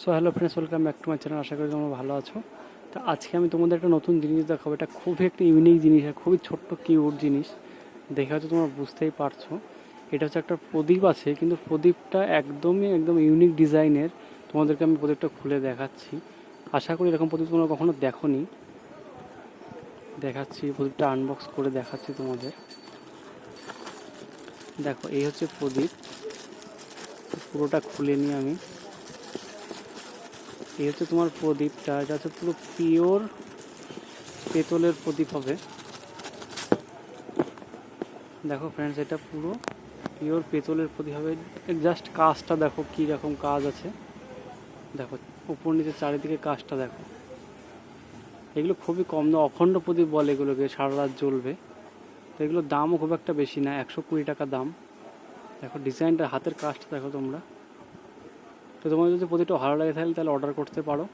So hello friends welcome back to my channel আশা করি তোমরা ভালো আছো। তো আজকে আমি তোমাদের একটা নতুন জিনিস দেখাবো। এটা খুবই একটা ইউনিক জিনিস, আর খুবই ছোট্ট কিউট জিনিস। দেখে হয়তো তোমরা বুঝতেই পারছ। এটা হচ্ছে একটা প্রদীপ আছে, কিন্তু প্রদীপটা একদমই, একদম ইউনিক ডিজাইনের তোমাদেরকে আমি প্রদীপটা খুলে দেখাচ্ছি। আশা করি এরকম প্রদীপ তোমরা কখনো দেখোনি। দেখাচ্ছি, প্রদীপটা আনবক্স করে দেখাচ্ছি তোমাদের। দেখো, এই হচ্ছে প্রদীপ। পুরোটা খুলে নিই আমি। এই হচ্ছে তোমার প্রদীপটা এটা হচ্ছে পুরো পিওর পেতলের প্রদীপ হবে। দেখো ফ্রেন্ডস এটা পুরো পিওর পেতলের প্রদীপ হবে। জাস্ট কাজটা দেখো কী রকম কাজ আছে। দেখো, উপর নিচে চারিদিকে কাজটা দেখো। এগুলো খুবই কম দাম অখণ্ড প্রদীপ বলে এগুলোকে, সারা রাত জ্বলবে। তো এগুলোর দামও খুব একটা বেশি না, একশো কুড়ি টাকা দাম। দেখো ডিজাইনটা হাতের কাজটা দেখো তোমরা। তো তোমার যদি প্রতিটা ভালো লাগে তাহলে তাহলে অর্ডার করতে পারো।